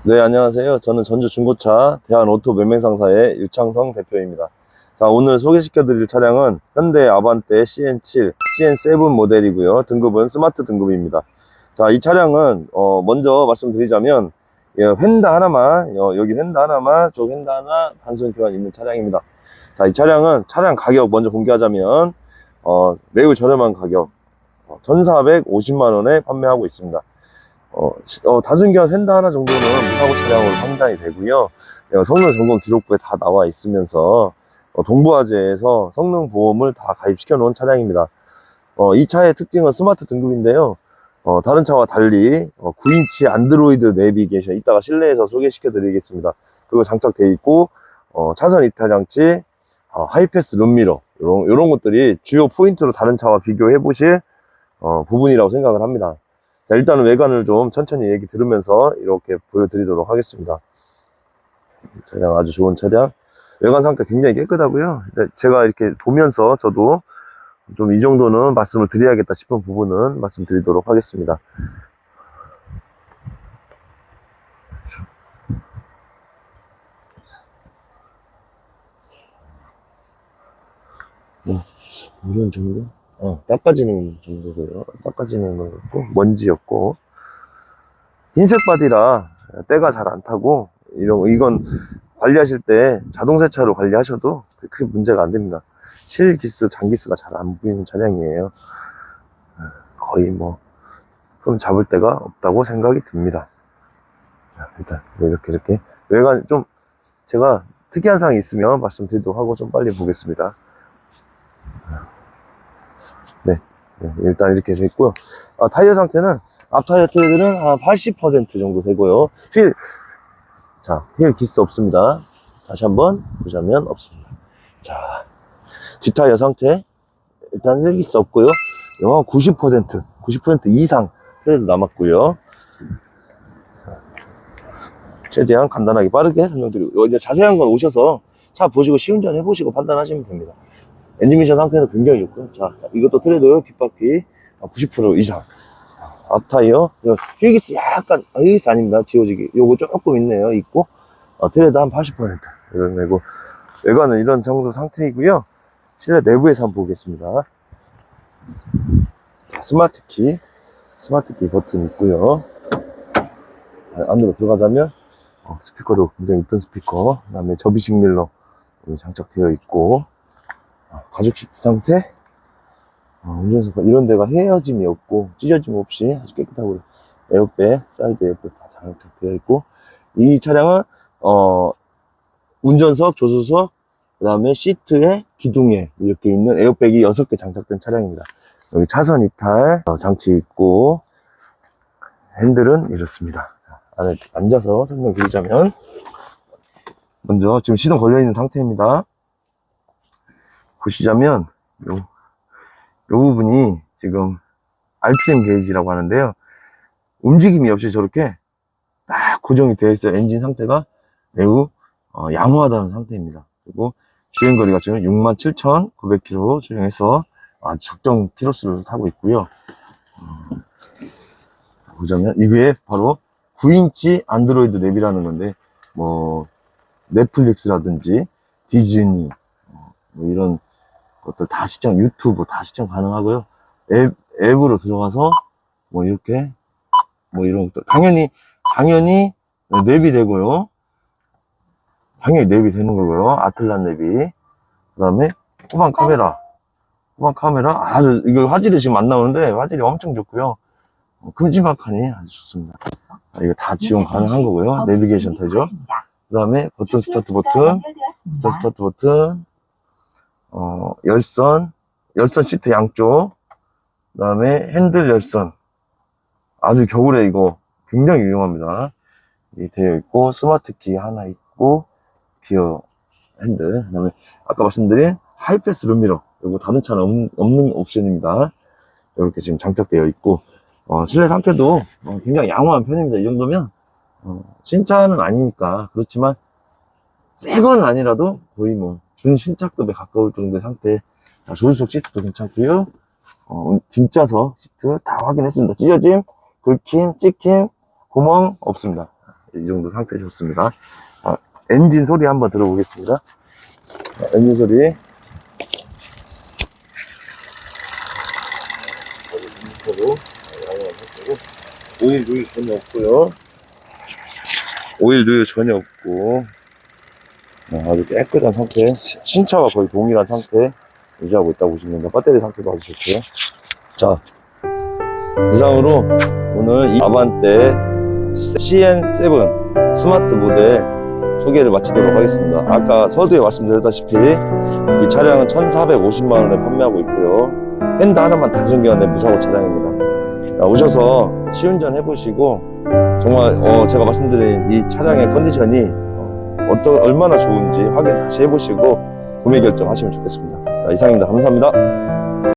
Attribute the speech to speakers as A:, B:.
A: 네, 안녕하세요. 저는 전주 중고차 대한오토 매매상사의 유창성 대표입니다. 자, 오늘 소개시켜 드릴 차량은 현대 아반떼 CN7, CN7 모델이고요. 등급은 스마트 등급입니다. 자, 이 차량은 어, 먼저 말씀드리자면 예, 휀다 하나만, 어, 여기 휀다 하나만, 저 휀다 하나, 단순 교환 있는 차량입니다. 자, 이 차량은 차량 가격 먼저 공개하자면 어, 매우 저렴한 가격 어, 1,450만 원에 판매하고 있습니다. 어, 시- 어, 단순기한 휀다 하나 정도는 무사고 차량으로 판단이 되고요. 어, 성능 점검 기록부에 다 나와 있으면서 어, 동부화재에서 성능 보험을 다 가입시켜 놓은 차량입니다. 어, 이 차의 특징은 스마트 등급인데요. 어, 다른 차와 달리 어, 9인치 안드로이드 내비게이션 이따가 실내에서 소개시켜 드리겠습니다. 그리고 장착되어 있고 어, 차선 이탈 장치, 어, 하이패스 룸미러 이런 것들이 주요 포인트로 다른 차와 비교해 보실 어, 부분이라고 생각을 합니다. 자, 일단은 외관을 좀 천천히 얘기 들으면서 이렇게 보여드리도록 하겠습니다. 차량 아주 좋은 차량. 외관 상태 굉장히 깨끗하고요. 네, 제가 이렇게 보면서 저도 좀 이 정도는 말씀을 드려야겠다 싶은 부분은 말씀드리도록 하겠습니다. 뭐, 이런 정도? 어, 닦아지는 정도고요. 닦아지는 거였고, 먼지였고, 흰색 바디라 때가 잘 안 타고, 이런, 거, 이건 관리하실 때 자동 세차로 관리하셔도 크게 문제가 안 됩니다. 실기스, 장기스가 잘 안 보이는 차량이에요. 거의 뭐, 흠 잡을 데가 없다고 생각이 듭니다. 자, 일단, 이렇게, 이렇게. 외관 좀, 제가 특이한 사항이 있으면 말씀드리도록 하고 좀 빨리 보겠습니다. 네, 일단 이렇게 됐고요. 아, 타이어 상태는 앞 타이어 트레드는 한 80% 정도 되고요. 휠, 자, 휠 기스 없습니다. 다시 한번 보자면 없습니다. 자, 뒷 타이어 상태 일단 휠 기스 없고요. 영하 90%, 90% 이상 트레드 남았고요. 최대한 간단하게 빠르게 설명드리고 이제 자세한 건 오셔서 차 보시고 시운전 해보시고 판단하시면 됩니다. 엔진 미션 상태는 굉장히 좋고요. 자, 이것도 트레드 뒷바퀴 90% 이상. 앞 타이어, 휠기스 약간, 아, 휠기스 아닙니다. 지워지기. 요거 조금 있네요. 있고, 어, 트레드 한 80%. 이런 내고, 외관은 이런 정도 상태이고요. 실내 내부에서 한번 보겠습니다. 자, 스마트 키, 스마트 키 버튼 있고요. 자, 안으로 들어가자면, 어, 스피커도 굉장히 이쁜 스피커. 그 다음에 접이식 밀러 장착되어 있고, 아, 가죽 시트 상태? 어, 운전석 이런 데가 헤어짐이 없고 찢어짐 없이 아주 깨끗하고 에어백 사이드 에어백 다 장착되어 있고 이 차량은 어 운전석 조수석 그 다음에 시트에 기둥에 이렇게 있는 에어백이 6개 장착된 차량입니다. 여기 차선 이탈 어, 장치 있고 핸들은 이렇습니다. 자, 안에 앉아서 설명드리자면 먼저 지금 시동 걸려 있는 상태입니다 보시자면 요, 요 부분이 지금 RPM 게이지라고 하는데요. 움직임이 없이 저렇게 딱 고정이 되어 있어요. 엔진 상태가 매우 어, 양호하다는 상태입니다. 그리고 주행거리가 지금 67,900km 주행해서 아주 적정 키로수를 타고 있고요. 어, 보자면 이게 바로 9인치 안드로이드 랩이라는 건데 뭐 넷플릭스라든지 디즈니 뭐 이런 것들 다 시청, 유튜브 다 시청 가능하고요. 앱, 앱으로 들어가서 뭐 이렇게 뭐 이런 것들. 당연히, 당연히 랩이 되고요. 당연히 랩이 되는 거고요. 아틀란 랩이. 그 다음에 후방 카메라. 후방 카메라. 아주, 이거 화질이 지금 안 나오는데 화질이 엄청 좋고요. 어, 큼지막하니 아주 좋습니다. 아, 이거 다 지원 가능한 거고요. 내비게이션 되죠. 그 다음에 버튼 스타트 버튼, 버튼 스타트 버튼, 어, 열선, 열선 시트 양쪽, 그 다음에 핸들 열선. 아주 겨울에 이거 굉장히 유용합니다. 이 되어 있고, 스마트 키 하나 있고, 기어 핸들. 그 다음에 아까 말씀드린 하이패스 룸미러. 이거 다른 차는 없는, 없는 옵션입니다. 이렇게 지금 장착되어 있고, 어, 실내 상태도 어, 굉장히 양호한 편입니다. 이 정도면, 어, 신차는 아니니까. 그렇지만, 새 건 아니라도 거의 뭐, 준신착급에 가까울 정도의 상태. 자, 조수석 시트도 괜찮고요. 어, 뒷좌석 시트 다 확인했습니다. 찢어짐, 긁힘, 찍힘, 구멍 없습니다. 이 정도 상태 좋습니다. 아, 엔진 소리 한번 들어보겠습니다. 자, 엔진 소리. 오일 누유 전혀 없고요. 오일 누유 전혀 없고 네, 아주 깨끗한 상태 시- 신차와 거의 동일한 상태 유지하고 있다고 보시면 됩니다. 배터리 상태도 아주 좋고요. 자 이상으로 오늘 이 아반떼 CN7 스마트 모델 소개를 마치도록 하겠습니다. 아까 서두에 말씀드렸다시피 이 차량은 1,450만 원에 판매하고 있고요. 핸드 하나만 단순기간에 무사고 차량입니다. 자, 오셔서 시운전 해보시고 정말 어, 제가 말씀드린 이 차량의 컨디션이 어, 어떤 얼마나 좋은지 확인 다시 해보시고 구매 결정하시면 좋겠습니다. 자, 이상입니다. 감사합니다.